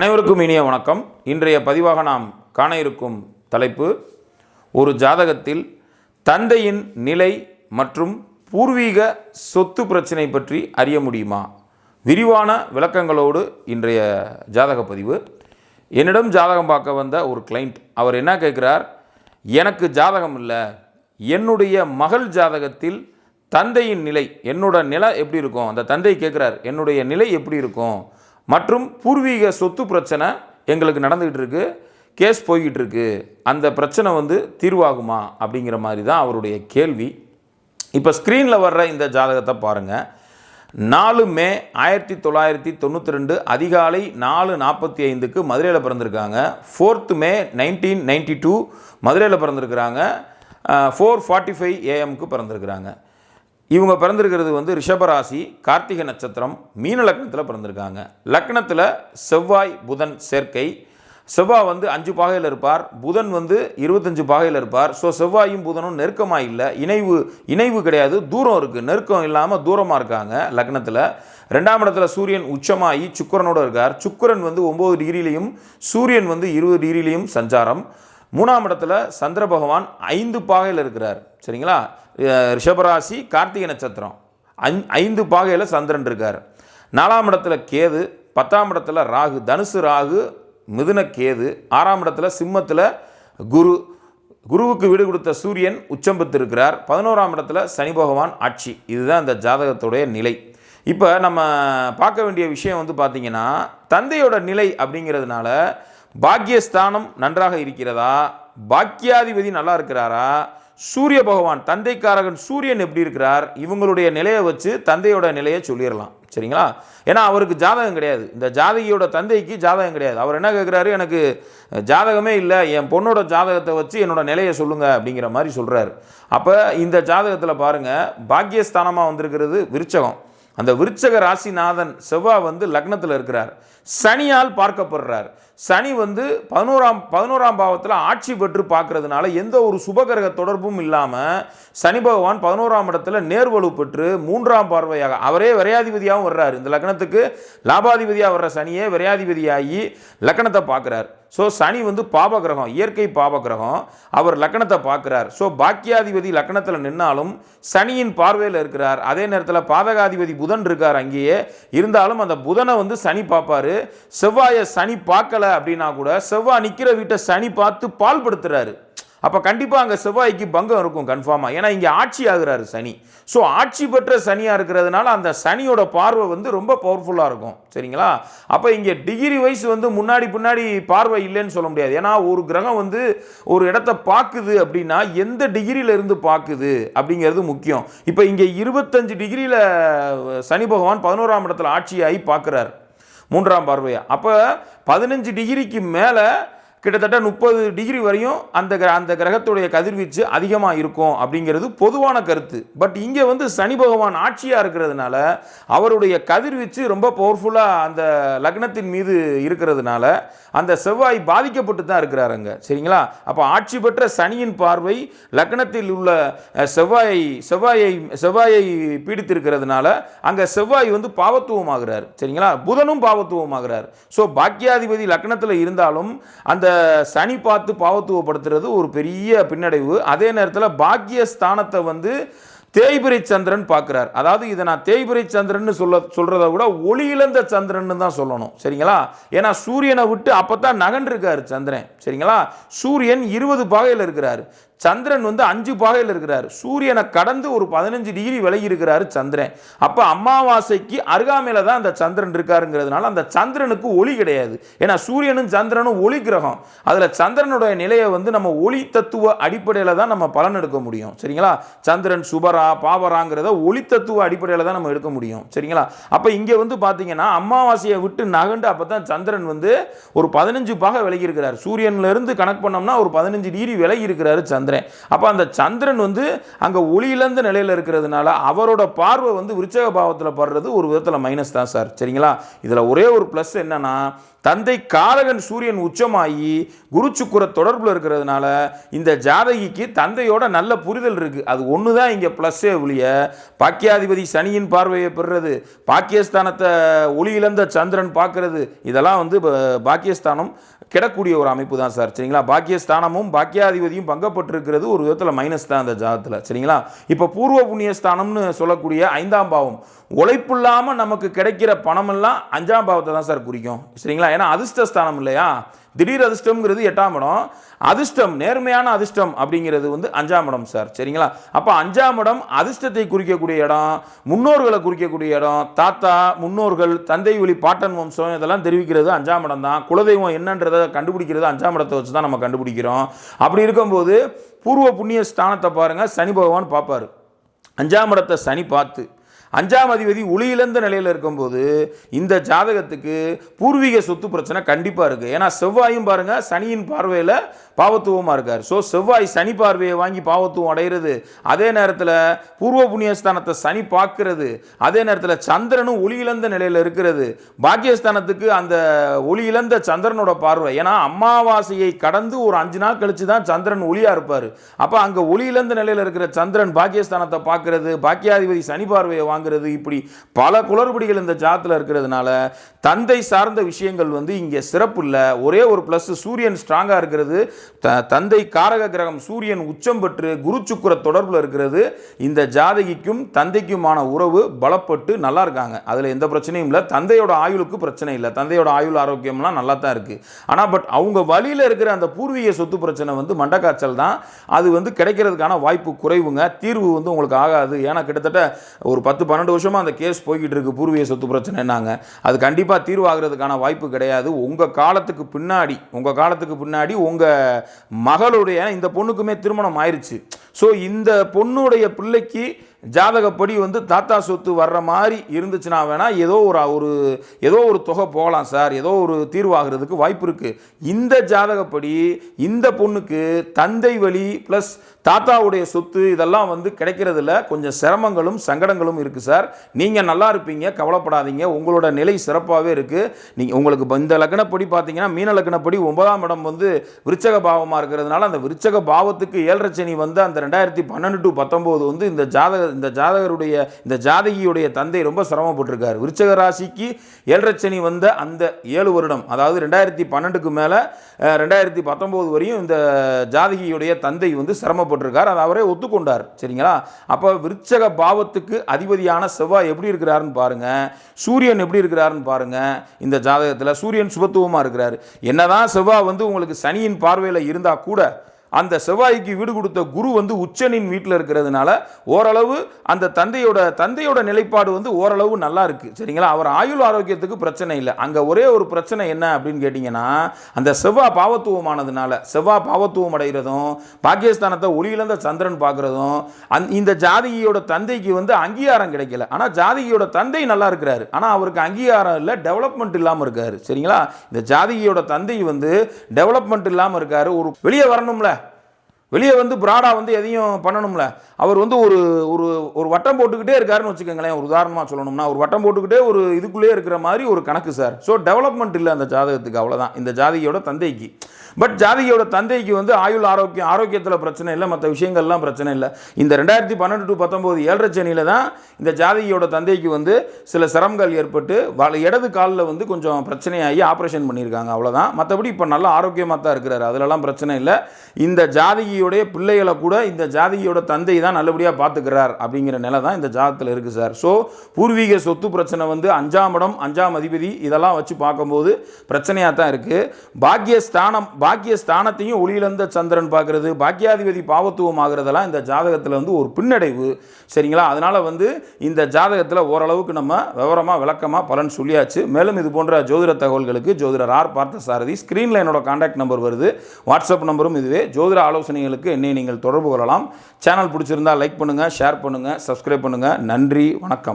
அனைவருக்கும் இனிய வணக்கம். இன்றைய பதிவாக நாம் காண இருக்கும் தலைப்பு ஒரு ஜாதகத்தில் தந்தையின் நிலை மற்றும் பூர்வீக சொத்து பிரச்சனை பற்றி அறிய முடியுமா? விரிவான விளக்கங்களோடு இன்றைய ஜாதக பதிவு. என்னிடம் ஜாதகம் பார்க்க வந்த ஒரு கிளைண்ட் அவர் என்ன கேட்குறார்? எனக்கு ஜாதகம் இல்லை. என்னுடைய மகள் ஜாதகத்தில் தந்தையின் நிலை என்னோட நிலை எப்படி இருக்கும்? அந்த தந்தை கேட்குறார் என்னுடைய நிலை எப்படி இருக்கும்? மற்றும் பூர்வீக சொத்து பிரச்சனை எங்களுக்கு நடந்துக்கிட்டு இருக்குது கேஸ் போய்கிட்டு இருக்கு அந்த பிரச்சனை வந்து தீர்வாகுமா அப்படிங்கிற மாதிரி தான் அவருடைய கேள்வி. இப்போ ஸ்க்ரீனில் வர்ற இந்த ஜாதகத்தை பாருங்கள் நாலு மே ஆயிரத்தி தொள்ளாயிரத்தி தொண்ணூற்றி ரெண்டு அதிகாலை நாலு நாற்பத்தி ஐந்துக்கு மதுரையில் பிறந்திருக்காங்க. Fourth May nineteen ninety two மதுரையில் பிறந்திருக்கிறாங்க. ஃபோர் ஃபார்ட்டி ஃபைவ் ஏஎம்க்கு பிறந்திருக்கிறாங்க. இவங்க பிறந்திருக்கிறது வந்து ரிஷபராசி கார்த்திகை நட்சத்திரம் மீன லக்னத்தில் பிறந்திருக்காங்க. லக்னத்தில் செவ்வாய் புதன் சேர்க்கை. செவ்வாய் வந்து அஞ்சு பாகையில் இருப்பார். புதன் வந்து இருபத்தஞ்சு பாகையில் இருப்பார். ஸோ செவ்வாயும் புதனும் நெருக்கமாக இல்லை. இணைவு இணைவு கிடையாது. தூரம் இருக்குது நெருக்கம் இல்லாமல் தூரமாக இருக்காங்க லக்னத்தில். ரெண்டாம் இடத்துல சூரியன் உச்சமாகி சுக்கரனோடு இருக்கார். சுக்கரன் வந்து ஒம்பது டிகிரிலையும் சூரியன் வந்து இருபது டிகிரிலையும் சஞ்சாரம். மூணாம் இடத்துல சந்திர பகவான் ஐந்து பாகையில் இருக்கிறார். சரிங்களா? ரிஷபராசி கார்த்திகை நட்சத்திரம். அஞ் ஐந்து பாகையில் சந்திரன் இருக்கார். நாலாம் இடத்துல கேது பத்தாம் இடத்துல ராகு தனுசு ராகு மிதுன கேது ஆறாம் இடத்துல சிம்மத்தில் குரு. குருவுக்கு வீடு கொடுத்த சூரியன் உச்சம் இருக்கிறார். பதினோராம் இடத்துல சனி பகவான் ஆட்சி. இதுதான் இந்த ஜாதகத்துடைய நிலை. இப்போ நம்ம பார்க்க வேண்டிய விஷயம் வந்து பார்த்திங்கன்னா தந்தையோட நிலை அப்படிங்கிறதுனால பாக்கியஸ்தானம் நன்றாக இருக்கிறதா? பாக்கியாதிபதி நல்லா இருக்கிறாரா? சூரிய பகவான் தந்தைக்காரகன் சூரியன் எப்படி இருக்கிறார்? இவங்களுடைய நிலையை வச்சு தந்தையோட நிலையை சொல்லிடலாம். சரிங்களா? ஏன்னா அவருக்கு ஜாதகம் கிடையாது. இந்த ஜாதகியோட தந்தைக்கு ஜாதகம் கிடையாது. அவர் என்ன கேட்குறாரு? எனக்கு ஜாதகமே இல்லை. என் பொண்ணோட ஜாதகத்தை வச்சு என்னோட நிலையை சொல்லுங்கள் அப்படிங்கிற மாதிரி சொல்கிறாரு அப்போ இந்த ஜாதகத்தில் பாருங்கள் பாக்கியஸ்தானமாக வந்திருக்கிறது விருச்சகம். அந்த விருச்சக ராசிநாதன் செவ்வாய் வந்து லக்னத்தில் இருக்கிறார். சனியால் பார்க்கப்படுறார். சனி வந்து பதினோராம் பதினோராம் பாவத்தில் ஆட்சி பெற்று பார்க்கறதுனால எந்த ஒரு சுபகிரக தொடர்பும் இல்லாமல் சனி பகவான் பதினோராம் இடத்துல நேர்வலு பெற்று மூன்றாம் பார்வையாக அவரே விரையாதிபதியாகவும் வர்றார். இந்த லக்னத்துக்கு லாபாதிபதியாக வர்ற சனியே விரையாதிபதியாகி லக்னத்தை பார்க்குறாரு. ஸோ சனி வந்து பாப கிரகம் இயற்கை பாப கிரகம் அவர் லக்னத்தை பார்க்குறார். ஸோ பாக்கியாதிபதி லக்னத்தில் நின்னாலும் சனியின் பார்வையில் இருக்கிறார். அதே நேரத்தில் பாதகாதிபதி புதன் இருக்கார் அங்கேயே. இருந்தாலும் அந்த புதனை வந்து சனி பார்ப்பாரு. செவ்வாயை சனி பார்க்கல அப்படின்னா கூட செவ்வாய் நிற்கிற வீட்டை சனி பார்த்து பால்படுத்துறாரு. அப்போ கண்டிப்பாக அங்கே செவ்வாய்க்கு பங்கம் இருக்கும் கன்ஃபார்மாக ஏன்னா இங்கே ஆட்சி ஆகிறாரு சனி. ஸோ ஆட்சி பெற்ற சனியாக இருக்கிறதுனால அந்த சனியோட பார்வை வந்து ரொம்ப பவர்ஃபுல்லாக இருக்கும். சரிங்களா? அப்போ இங்கே டிகிரி வைஸ் வந்து முன்னாடி பின்னாடி பார்வை இல்லைன்னு சொல்ல முடியாது. ஏன்னா ஒரு கிரகம் வந்து ஒரு இடத்த பார்க்குது அப்படின்னா எந்த டிகிரியில இருந்து பார்க்குது அப்படிங்கிறது முக்கியம். இப்போ இங்கே இருபத்தஞ்சு டிகிரியில் சனி பகவான் பதினோராம் இடத்துல ஆட்சியாகி பார்க்குறாரு மூன்றாம் பார்வையை. அப்போ பதினஞ்சு டிகிரிக்கு மேலே கிட்டத்தட்ட முப்பது டிகிரி வரையும் அந்த கிர- அந்த கிரகத்துடைய கதிர்வீச்சு அதிகமாக இருக்கும் அப்படிங்கிறது பொதுவான கருத்து. பட் இங்கே வந்து சனி பகவான் ஆட்சியாக இருக்கிறதுனால அவருடைய கதிர்வீச்சு ரொம்ப பவர்ஃபுல்லாக அந்த லக்னத்தின் மீது இருக்கிறதுனால அந்த செவ்வாய் பாதிக்கப்பட்டு தான் இருக்கிறார் அங்கே. சரிங்களா? அப்போ ஆட்சி பெற்ற சனியின் பார்வை லக்னத்தில் உள்ள செவ்வாயை செவ்வாயை செவ்வாயை பீடித்திருக்கிறதுனால அங்கே செவ்வாய் வந்து பாவத்துவமாகிறார். சரிங்களா? புதனும் பாவத்துவமாகிறார். ஸோ பாக்கியாதிபதி லக்னத்தில் இருந்தாலும் அந்த சனி பார்த்து பாவத்துவப்படுத்துறது ஒரு பெரிய பின்னடைவு. அதே நேரத்தில் பாக்கிய ஸ்தானத்தை வந்து தேய்பிரை சந்திரன் பார்க்குறார். அதாவது இதை நான் தேய்பிரை சந்திரன் சொல்ல சொல்கிறத விட ஒளி இழந்த சந்திரன் தான் சொல்லணும். சரிங்களா? ஏன்னா சூரியனை விட்டு அப்போ தான் நகன்றிருக்காரு சந்திரன். சரிங்களா? சூரியன் இருபது பாகையில் இருக்கிறார். சந்திரன் வந்து அஞ்சு பாகையில் இருக்கிறார். சூரியனை கடந்து ஒரு பதினஞ்சு டிகிரி விலகி இருக்கிறாரு சந்திரன். அப்போ அமாவாசைக்கு அருகாமையில் தான் அந்த சந்திரன் இருக்காருங்கிறதுனால அந்த சந்திரனுக்கு ஒளி கிடையாது. ஏன்னா சூரியனும் சந்திரனும் ஒளி கிரகம். அதில் சந்திரனுடைய நிலையை வந்து நம்ம ஒளி தத்துவ அடிப்படையில் தான் நம்ம பலன் எடுக்க முடியும். சரிங்களா? சந்திரன் சுபரா பாவராங்கிறத ஒளி தத்துவ அடிப்படையில் தான் நம்ம எடுக்க முடியும். சரிங்களா? அப்போ இங்கே வந்து பார்த்தீங்கன்னா அமாவாசையை விட்டு நகண்டு அப்போ தான் சந்திரன் வந்து ஒரு பதினஞ்சு பாக விலகி இருக்கிறார். சூரியன்லேருந்து கனெக்ட் கணக்கு பண்ணோம்னா ஒரு பதினஞ்சு டிகிரி விலகி இருக்கிறாரு சந்திரன். சந்திரன் அப்போ அந்த சந்திரன் வந்து அங்கே ஒளியிழந்த நிலையில் இருக்கிறதுனால அவரோட பார்வை வந்து விருச்சக பாவத்தில் படுறது ஒரு விதத்தில் மைனஸ் தான் சார் சரிங்களா? இதில் ஒரே ஒரு ப்ளஸ் என்னன்னா தந்தை காரகன் சூரியன் உச்சமாகி குரு சுக்கிர தொடர்பில் இருக்கிறதுனால இந்த ஜாதகிக்கு தந்தையோட நல்ல புரிதல் இருக்குது அது ஒன்று தான் இங்கே ப்ளஸ்ஸே ஒழிய பாக்கியாதிபதி சனியின் பார்வையை பெறுறது பாக்கியஸ்தானத்தை ஒளி இழந்த சந்திரன் பார்க்கறது இதெல்லாம் வந்து ப- பாக்கியஸ்தானம் கிடக்கூடிய ஒரு அமைப்பு தான் சார் சரிங்களா? பாக்கியஸ்தானமும் பாக்கியாதிபதியும் இருக்கிறது ஒரு விதத்தில் மைனஸ் தான் அந்த ஜாதத்தில். சரிங்களா? இப்போ பூர்வ புண்ணியஸ்தானம்னு சொல்லக்கூடிய ஐந்தாம் பாவம் உழைப்பில்லாமல் நமக்கு கிடைக்கிற பணமெல்லாம் அஞ்சாம் பாவத்தை தான் சார் குறிக்கும். சரிங்களா? ஏன்னா அதிர்ஷ்டஸ்தானம் இல்லையா? திடீர் அதிர்ஷ்டம்ங்கிறது எட்டாம் இடம். அதிர்ஷ்டம் நேர்மையான அதிர்ஷ்டம் அப்படிங்கிறது வந்து அஞ்சாம் இடம் சார் சரிங்களா? அப்போ அஞ்சாம் இடம் அதிர்ஷ்டத்தை குறிக்கக்கூடிய இடம் முன்னோர்களை குறிக்கக்கூடிய இடம் தாத்தா முன்னோர்கள் தந்தை ஒளி பாட்டன் வம்சம் இதெல்லாம் தெரிவிக்கிறது அஞ்சாம் இடம் தான். குலதெய்வம் என்னன்றதை கண்டுபிடிக்கிறது அஞ்சாம் இடத்தை வச்சு தான் நம்ம கண்டுபிடிக்கிறோம். அப்படி இருக்கும்போது பூர்வ புண்ணிய ஸ்தானத்தை பாருங்கள் சனி பகவான் பார்ப்பார். அஞ்சாம் இடத்தை சனி பார்த்து. அஞ்சாம் அதிபதி ஒளியிழந்த நிலையில் இருக்கும்போது இந்த ஜாதகத்துக்கு பூர்வீக சொத்து பிரச்சனை கண்டிப்பாக இருக்குது ஏன்னா செவ்வாயும் பாருங்கள் சனியின் பார்வையில் பாவத்துவமாக இருக்கார். ஸோ செவ்வாய் சனி பார்வையை வாங்கி பாவத்துவம் அடைகிறது அதே நேரத்தில் பூர்வ புண்ணியஸ்தானத்தை சனி பார்க்கிறது. அதே நேரத்தில் சந்திரனும் ஒளி இழந்த நிலையில் இருக்கிறது. பாக்கியஸ்தானத்துக்கு அந்த ஒளி இழந்த சந்திரனோட பார்வை. ஏன்னா அமாவாசையை கடந்து ஒரு அஞ்சு நாள் கழிச்சு தான் சந்திரன் ஒளியாக இருப்பார். அப்போ அங்கே ஒளி இழந்த நிலையில் இருக்கிற சந்திரன் பாக்கியஸ்தானத்தை பார்க்கறது. பாக்கியாதிபதி சனி பார்வையை வாங்குறது இப்படி பல குளறுபடிகள் இந்த ஜாத்தில் இருக்கிறதுனால தந்தை சார்ந்த விஷயங்கள் வந்து இங்கே சிறப்பு இல்லை. ஒரே ஒரு ப்ளஸ் சூரியன் ஸ்ட்ராங்காக இருக்கிறது. த தந்தை காரக கிரகம் சூரியன் உச்சம் பெற்று குரு சுக்கர தொடர்பில் இருக்கிறது. இந்த ஜாதகிக்கும் தந்தைக்குமான உறவு பலப்பட்டு நல்லா இருக்காங்க. அதில் எந்த பிரச்சனையும் இல்லை. தந்தையோட ஆயுளுக்கு பிரச்சனை இல்லை. தந்தையோட ஆயுள் ஆரோக்கியம்லாம் நல்லா தான் இருக்குது ஆனால் பட் அவங்க வழியில் இருக்கிற அந்த பூர்வீக சொத்து பிரச்சனை வந்து மண்டக்காய்ச்சல் தான். அது வந்து கிடைக்கிறதுக்கான வாய்ப்பு குறைவுங்க. தீர்வு வந்து உங்களுக்கு ஆகாது. ஏன்னா கிட்டத்தட்ட ஒரு பத்து பன்னெண்டு வருஷமாக அந்த கேஸ் போய்கிட்டு இருக்குது பூர்வீக சொத்து பிரச்சனைனாங்க அது கண்டிப்பாக தீர்வாகிறதுக்கான வாய்ப்பு கிடையாது. உங்கள் காலத்துக்கு பின்னாடி உங்கள் காலத்துக்கு பின்னாடி உங்கள் மகளுடைய இந்த பொண்ணுக்குமே திருமணம் ஆயிடுச்சு ஸோ இந்த பொண்ணுடைய பிள்ளைக்கு ஜாதகப்படி வந்து தாத்தா சொத்து வர்ற மாதிரி இருந்துச்சுன்னா வேணால் ஏதோ ஒரு ஒரு ஏதோ ஒரு தொகை போகலாம் சார். ஏதோ ஒரு தீர்வாகிறதுக்கு வாய்ப்பு இருக்குது இந்த ஜாதகப்படி இந்த பொண்ணுக்கு தந்தை வழி ப்ளஸ் தாத்தாவுடைய சொத்து இதெல்லாம் வந்து கிடைக்கிறதுல கொஞ்சம் சிரமங்களும் சங்கடங்களும் இருக்குது சார். நீங்கள் நல்லா இருப்பீங்க கவலைப்படாதீங்க. உங்களோட நிலை சிறப்பாகவே இருக்குது நீங்கள் உங்களுக்கு இந்த லக்னப்படி பார்த்தீங்கன்னா மீன லக்னப்படி ஒன்பதாம் இடம் வந்து விருச்சக பாவமாக இருக்கிறதுனால அந்த விருச்சக பாவத்துக்கு ஏழரை சனி வந்து அந்த ரெண்டாயிரத்தி பன்னெண்டு டு பத்தொம்போது வந்து இந்த ஜாதக இந்த ஜாதகருடைய இந்த ஜாதகியுடைய தந்தை ரொம்ப சிரமப்பட்டிருக்கார். விருச்சக ராசிக்கு ஏழரை சனி வந்த அந்த ஏழு வருடம் அதாவது ரெண்டாயிரத்தி பன்னெண்டுக்கு மேலே ரெண்டாயிரத்தி பத்தொம்போது வரையும் இந்த ஜாதகியுடைய தந்தை வந்து சிரமப்பட்டிருக்கார். அதை அவரே ஒத்துக்கொண்டார். சரிங்களா? அப்போ விருச்சக பாவத்துக்கு அதிபதியான செவ்வாய் எப்படி இருக்கிறாருன்னு பாருங்கள் சூரியன் எப்படி இருக்கிறாருன்னு பாருங்கள் இந்த ஜாதகத்தில் சூரியன் சுபத்துவமாக இருக்கிறார். என்னதான் செவ்வாய் வந்து உங்களுக்கு சனியின் பார்வையில் இருந்தால் கூட அந்த செவ்வாய்க்கு வீடு கொடுத்த குரு வந்து உச்சனின் வீட்டில் இருக்கிறதுனால ஓரளவு அந்த தந்தையோட தந்தையோட நிலைப்பாடு வந்து ஓரளவு நல்லா இருக்குது சரிங்களா? அவர் ஆயுள் ஆரோக்கியத்துக்கு பிரச்சனை இல்லை. அங்கே ஒரே ஒரு பிரச்சனை என்ன அப்படின்னு கேட்டிங்கன்னா அந்த செவ்வாய் பாவத்துவமானதுனால செவ்வாய் பாவத்துவம் அடைகிறதும் பாகிஸ்தானத்தை ஒளியிழந்த சந்திரன் பார்க்குறதும் அந் இந்த ஜாதகியோட தந்தைக்கு வந்து அங்கீகாரம் கிடைக்கல. ஆனால் ஜாதகியோட தந்தை நல்லா இருக்கிறாரு. ஆனால் அவருக்கு அங்கீகாரம் இல்லை டெவலப்மெண்ட் இல்லாமல் இருக்காரு. சரிங்களா? இந்த ஜாதகியோட தந்தை வந்து டெவலப்மெண்ட் இல்லாமல் இருக்காரு. ஒரு வெளியே வரணும்ல. வெளியே வந்து ப்ராடாக வந்து எதையும் பண்ணணும்ல. அவர் வந்து ஒரு ஒரு ஒரு வட்டம் போட்டுக்கிட்டே இருக்காருன்னு வச்சுக்கோங்களேன். ஒரு உதாரணமாக சொல்லணும்னா ஒரு வட்டம் போட்டுக்கிட்டே ஒரு இதுக்குள்ளே இருக்கிற மாதிரி ஒரு கணக்கு சார். ஸோ டெவலப்மெண்ட் இல்லை அந்த ஜாதகத்துக்கு அவ்வளோதான் இந்த ஜாதகியோட தந்தைக்கு. பட் ஜாதகியோட தந்தைக்கு வந்து ஆயுள் ஆரோக்கியம் ஆரோக்கியத்தில் பிரச்சனை இல்லை மற்ற விஷயங்கள்லாம் பிரச்சனை இல்லை. இந்த ரெண்டாயிரத்தி பன்னெண்டு டு பத்தொம்போது ஏழரை சனியில் தான் இந்த ஜாதகியோட தந்தைக்கு வந்து சில சிரமங்கள் ஏற்பட்டு வள இடது காலில் வந்து கொஞ்சம் பிரச்சனையாகி ஆப்ரேஷன் பண்ணியிருக்காங்க அவ்வளோதான் மற்றபடி இப்போ நல்ல ஆரோக்கியமாக தான் இருக்கிறாரு அதிலலாம் பிரச்சனை இல்லை. இந்த ஜாதகியோடைய பிள்ளைகளை கூட இந்த ஜாதகியோட தந்தை தான் நல்லபடியாக பார்த்துக்கிறார் அப்படிங்கிற நிலை தான் இந்த ஜாதகத்தில் இருக்குது சார். ஸோ பூர்வீக சொத்து பிரச்சனை வந்து அஞ்சாம் இடம் அஞ்சாம் அதிபதி இதெல்லாம் வச்சு பார்க்கும்போது பிரச்சனையாக தான் இருக்குது பாக்கியஸ்தானம் பாக்கிய ஸ்தானத்தையும் ஒளியிழந்த சந்திரன் பார்க்குறது பாக்கியாதிபதி பாவத்துவம் ஆகிறதெல்லாம் இந்த ஜாதகத்தில் வந்து ஒரு பின்னடைவு. சரிங்களா? அதனால் வந்து இந்த ஜாதகத்தில் ஓரளவுக்கு நம்ம விவரமாக விளக்கமாக பலன் சொல்லியாச்சு. மேலும் இது போன்ற ஜோதிட தகவல்களுக்கு ஜோதிடர் ஆர் பார்த்த சாரதி ஸ்க்ரீனில் என்னோட காண்டாக்ட் நம்பர் வருது. வாட்ஸ்அப் நம்பரும் இதுவே. ஜோதிட ஆலோசனைகளுக்கு என்னை நீங்கள் தொடர்பு கொள்ளலாம். சேனல் பிடிச்சிருந்தா லைக் பண்ணுங்கள் ஷேர் பண்ணுங்கள் சப்ஸ்கிரைப் பண்ணுங்கள் நன்றி வணக்கம்.